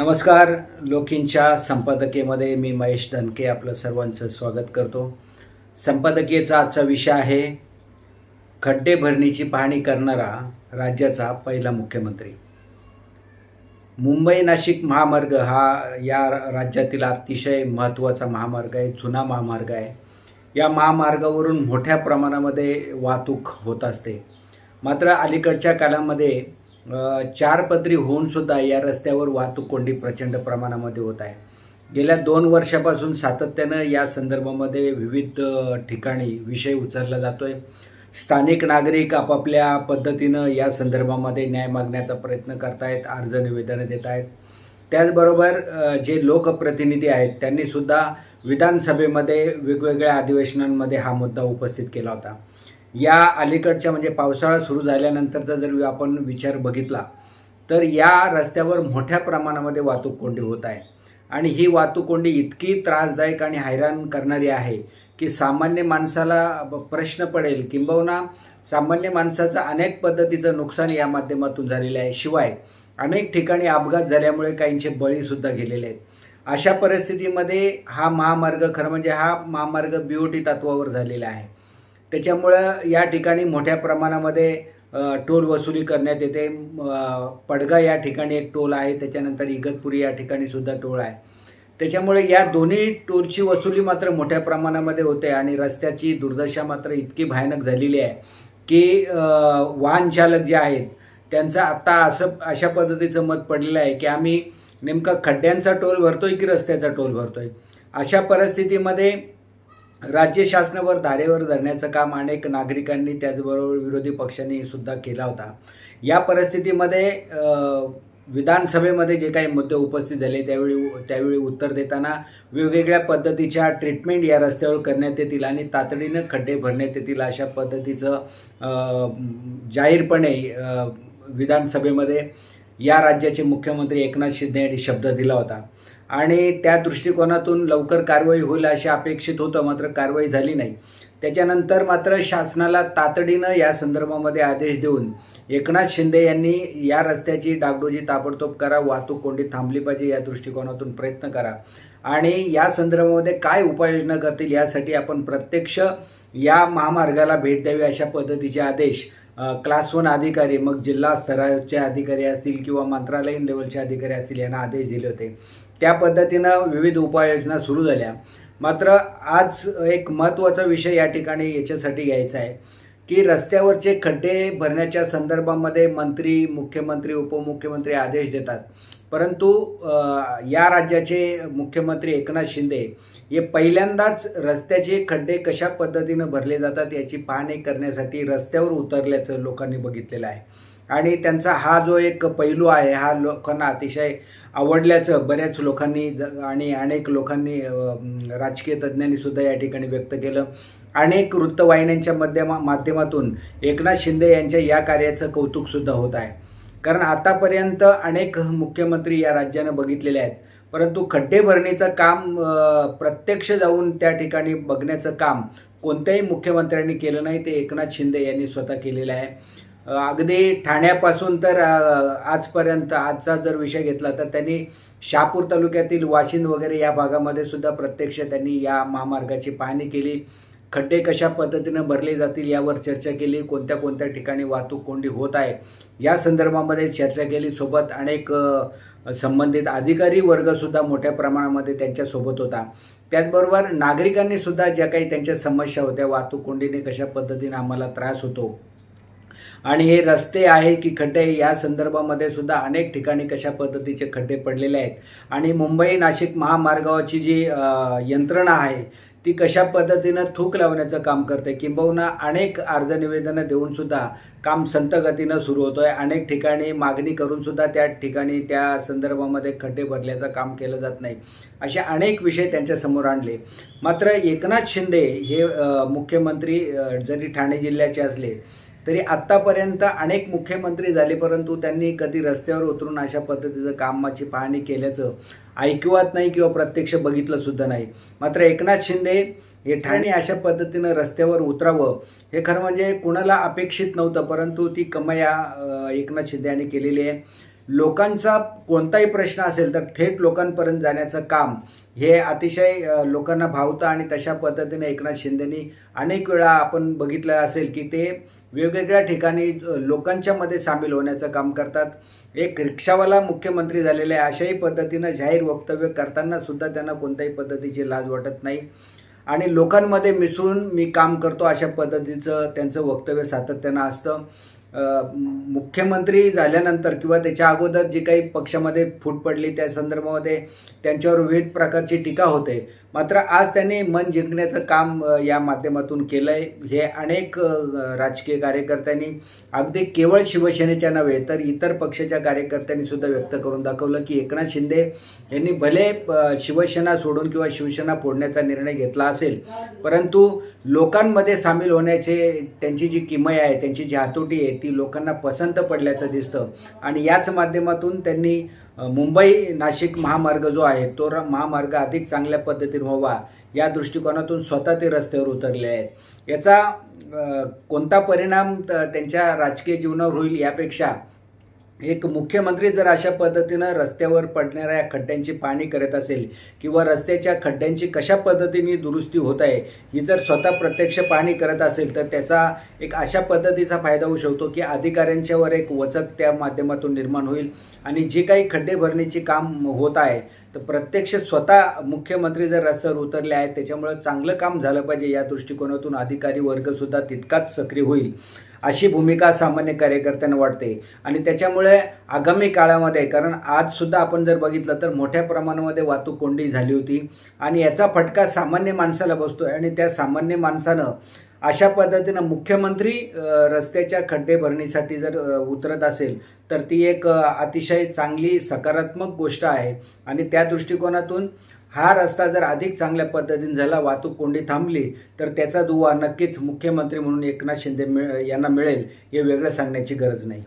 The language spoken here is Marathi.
नमस्कार लोकींच्या संपादकीयमध्ये मी महेश धनके आपलं सर्वांचं स्वागत करतो. संपादकीयचा आजचा विषय आहे खड्डे भरणीची पाहणी करणारा राज्याचा पहिला मुख्यमंत्री. मुंबई नाशिक महामार्ग हा या राज्यातील अतिशय महत्त्वाचा महामार्ग आहे जुना महामार्ग आहे. या महामार्गावरून मोठ्या प्रमाणामध्ये वाहतूक होत असते. मात्र अलीकडच्या काळामध्ये चार पदरी होऊन सुद्धा या रस्त्यावर वाहतूक कोंडी प्रचंड प्रमाणामध्ये होत आहे. गेल्या दोन वर्षापासून सातत्यानं या संदर्भामध्ये विविध ठिकाणी विषय उचलला जातो आहे स्थानिक नागरिक आपापल्या पद्धतीनं या संदर्भामध्ये न्याय मागण्याचा प्रयत्न करतायत अर्ज निवेदनं देत आहेत त्याचबरोबर जे लोकप्रतिनिधी आहेत त्यांनीसुद्धा विधानसभेमध्ये वेगवेगळ्या अधिवेशनांमध्ये हा मुद्दा उपस्थित केला होता. या अलीकडच्या म्हणजे पावसाळा सुरू झाल्यानंतरचा जर आपण विचार बघितला तर या रस्त्यावर मोठ्या प्रमाणामध्ये वाहतूक कोंडी होत आहे. आणि ही वाहतूक कोंडी इतकी त्रासदायक आणि हैराण करणारी आहे की सामान्य माणसाला प्रश्न पडेल किंबहुना सामान्य माणसाचं अनेक पद्धतीचं नुकसान या माध्यमातून झालेलं आहे. शिवाय अनेक ठिकाणी अपघात झाल्यामुळे काहींचे बळीसुद्धा गेलेले आहेत. अशा परिस्थितीमध्ये हा महामार्ग खरं म्हणजे हा महामार्ग बी ओ टी तत्वावर झालेला आहे. त्याच्यामुळं या ठिकाणी मोठ्या प्रमाणामध्ये टोल वसुली करण्यात येते. पडगा या ठिकाणी एक टोल आहे. त्याच्यानंतर इगतपुरी या ठिकाणी सुद्धा टोल आहे. त्याच्यामुळे या दोन्ही टोलची वसुली मात्र मोठ्या प्रमाणामध्ये होते आणि रस्त्याची दुर्दशा मात्र इतकी भयानक झालेली आहे की वाहन चालक जे आहेत त्यांचं आत्ता असं अशा पद्धतीचं मत पडलेलं आहे की आम्ही नेमका खड्ड्यांचा टोल भरतोय की रस्त्याचा टोल भरतोय? अशा परिस्थितीमध्ये राज्य शासनावर धारेवर धरण्याचं काम अनेक नागरिकांनी त्याचबरोबर विरोधी पक्षांनी सुद्धा केला होता. या परिस्थितीमध्ये विधानसभेमध्ये जे काही मुद्दे उपस्थित झाले त्यावेळी त्यावेळी उत्तर देताना वेगवेगळ्या पद्धतीच्या ट्रीटमेंट या रस्त्यावर करण्यात येतील आणि तातडीनं खड्डे भरण्यात येतील अशा पद्धतीचं जाहीरपणे विधानसभेमध्ये या राज्याचे मुख्यमंत्री एकनाथ शिंदे यांनी शब्द दिला होता. आणि त्या दृष्टिकोनातून लवकर कारवाई होईल असे अपेक्षित होतं मात्र कारवाई झाली नाही. त्याच्यानंतर मात्र शासनाला तातडीनं या संदर्भामध्ये आदेश देऊन एकनाथ शिंदे यांनी या रस्त्याची डागडोजी ताबडतोब करा वाहतूक कोंडी थांबली पाहिजे या दृष्टिकोनातून प्रयत्न करा. आणि या संदर्भामध्ये काय उपाययोजना करतील यासाठी आपण प्रत्यक्ष या महामार्गाला भेट द्यावी अशा पद्धतीचे आदेश क्लास वन अधिकारी मग जिल्हा स्तराचे अधिकारी असतील किंवा मंत्रालयीन लेवलचे अधिकारी असतील यांना आदेश दिले होते. त्या पद्धतीनं विविध उपाययोजना सुरू झाल्या. मात्र आज एक महत्त्वाचा विषय या ठिकाणी याच्यासाठी घ्यायचा आहे की रस्त्यावरचे खड्डे भरण्याच्या संदर्भामध्ये मंत्री मुख्यमंत्री उपमुख्यमंत्री आदेश देतात. परंतु या राज्याचे मुख्यमंत्री एकनाथ शिंदे हे पहिल्यांदाच रस्त्याचे खड्डे कशा पद्धतीनं भरले जातात याची पाहणी करण्यासाठी रस्त्यावर उतरल्याचं लोकांनी बघितलेलं आहे. आणि त्यांचा हा जो एक पैलू आहे हा लोकांना अतिशय आवडल्याचं बऱ्याच लोकांनी ज आणि अनेक लोकांनी राजकीय तज्ज्ञांनी सुद्धा या ठिकाणी व्यक्त केलं. अनेक वृत्तवाहिन्यांच्या माध्यमा माध्यमातून एकनाथ शिंदे यांच्या या कार्याचं कौतुकसुद्धा होत आहे. कारण आतापर्यंत अनेक मुख्यमंत्री या राज्यानं बघितलेले आहेत. परंतु खड्डे भरणीचं काम प्रत्यक्ष जाऊन त्या ठिकाणी बघण्याचं काम कोणत्याही मुख्यमंत्र्यांनी केलं नाही ते एकनाथ शिंदे यांनी स्वतः केलेलं आहे. अगदी ठाण्यापासून तर आजपर्यंत आजचा जर विषय घेतला तर त्यांनी शहापूर तालुक्यातील वाशिंद वगैरे या भागामध्ये सुद्धा प्रत्यक्ष त्यांनी या महामार्गाची पाहणी केली. खड्डे कशा पद्धतीनं भरले जातील यावर चर्चा केली. कोणत्या कोणत्या ठिकाणी वाहतूक कोंडी होत आहे या संदर्भामध्ये चर्चा केली. सोबत अनेक संबंधित अधिकारी वर्गसुद्धा मोठ्या प्रमाणामध्ये त्यांच्यासोबत होता. त्याचबरोबर नागरिकांनी सुद्धा ज्या काही त्यांच्या समस्या होत्या वाहतूक कोंडीने कशा पद्धतीने आम्हाला त्रास होतो आणि हे रस्ते आहे की खड्डे या संदर्भामध्ये सुद्धा अनेक ठिकाणी कशा पद्धतीचे खड्डे पडलेले आहेत. आणि मुंबई नाशिक महामार्गावरची जी यंत्रणा आहे ती कशा पद्धतीनं थूक लावण्याचं काम करते? किंबहुना अनेक अर्ज निवेदनं देऊन सुद्धा काम संतगतीनं सुरू होतं आहे अनेक ठिकाणी मागणी करूनसुद्धा त्या ठिकाणी त्या संदर्भामध्ये खड्डे भरल्याचं काम केलं जात नाही. असे अनेक विषय त्यांच्यासमोर आणले. मात्र एकनाथ शिंदे हे मुख्यमंत्री जरी ठाणे जिल्ह्याचे असले तरी आत्तापर्यंत अनेक मुख्यमंत्री झाले परंतु त्यांनी कधी रस्त्यावर उतरून अशा पद्धतीचं कामाची पाहणी केल्याचं ऐकवत नाही किंवा प्रत्यक्ष बघितलं सुद्धा नाही. मात्र एकनाथ शिंदे हे ठाणे अशा पद्धतीनं रस्त्यावर उतरावं हे खरं म्हणजे कुणाला अपेक्षित नव्हतं परंतु ती कमया एकनाथ शिंदे यांनी केलेली आहे. लोकांचा कोणताही प्रश्न असेल तर थेट लोकांपर्यंत जाण्याचं काम हे अतिशय लोकांना भावतं आणि तशा पद्धतीने एकनाथ शिंदेनी अनेक वेळा आपण बघितलं असेल की ते वेगवेगळ्या ठिकाणी लोकांच्यामध्ये लोकांच्या मध्ये सामील होण्याचं काम करतात. एक रिक्षावाला मुख्यमंत्री झालेले आहे अशाही पद्धतीनं जाहीर वक्तव्य करताना सुद्धा त्यांना कोणत्याही पद्धतीची लाज वाटत नाही. आणि लोकांमध्ये मिसळून मी काम करतो अशा पद्धतीचं त्यांचं वक्तव्य सातत्यानं असतं. मुख्यमंत्री झाल्यानंतर किंवा त्याच्या अगोदर जी काही पक्षामध्ये फूट पडली त्या संदर्भामध्ये त्यांच्यावर विविध प्रकारची टीका होते. मात्र आज त्यांनी मन जिंकण्याचं काम या माध्यमातून केलं आहे हे अनेक राजकीय कार्यकर्त्यांनी अगदी केवळ शिवसेनेच्या नव्हे तर इतर पक्षाच्या कार्यकर्त्यांनी सुद्धा व्यक्त करून दाखवलं की एकनाथ शिंदे यांनी भले शिवसेना सोडून किंवा शिवसेना फोडण्याचा निर्णय घेतला असेल परंतु लोकांमध्ये सामील होण्याचे त्यांची जी किमय आहे त्यांची जी हातोटी आहे ती लोकांना पसंत पडल्याचं दिसतं. आणि याच माध्यमातून त्यांनी मुंबई नाशिक महामार्ग जो आहे तो महामार्ग अधिक चांगल्या पद्धतीने व्हावा या दृष्टिकोनातून स्वतः ते रस्त्यावर उतरले आहेत. याचा कोणता परिणाम त्यांच्या राजकीय जीवनावर होईल यापेक्षा एक मुख्यमंत्री जर अशा पद्धतीनं रस्त्यावर पडणाऱ्या खड्ड्यांची पाहणी करत असेल किंवा रस्त्याच्या खड्ड्यांची कशा पद्धतीने दुरुस्ती होत आहे ही जर स्वतः प्रत्यक्ष पाहणी करत असेल तर त्याचा एक अशा पद्धतीचा फायदा होऊ शकतो की अधिकाऱ्यांच्यावर एक वचक त्या माध्यमातून निर्माण होईल आणि जे काही खड्डे भरण्याची काम होत आहे तर प्रत्यक्ष स्वतः मुख्यमंत्री जर रस्त्यावर उतरले आहेत त्याच्यामुळे चांगलं काम झालं पाहिजे या दृष्टिकोनातून अधिकारी वर्गसुद्धा तितकाच सक्रिय होईल. अशी भूमिका सामान्य कार्यकर्त्यांना वाटते. आणि त्याच्यामुळे आगामी काळामध्ये कारण आजसुद्धा आपण जर बघितलं तर मोठ्या प्रमाणामध्ये वाहतूक कोंडी झाली होती. आणि याचा फटका सामान्य माणसाला बसतो आहे आणि त्या सामान्य माणसानं अशा पद्धतीनं मुख्यमंत्री रस्त्याच्या खड्डे भरणीसाठी जर उतरत असेल तर ती एक अतिशय चांगली सकारात्मक गोष्ट आहे. आणि त्या दृष्टिकोनातून हा रस्ता जर अधिक चांगल्या पद्धतीने झाला वाहतूक कोंडी थांबली तर त्याचा दुवा नक्कीच मुख्यमंत्री म्हणून एकनाथ शिंदे मिळ यांना मिळेल हे वेगळं सांगण्याची गरज नाही.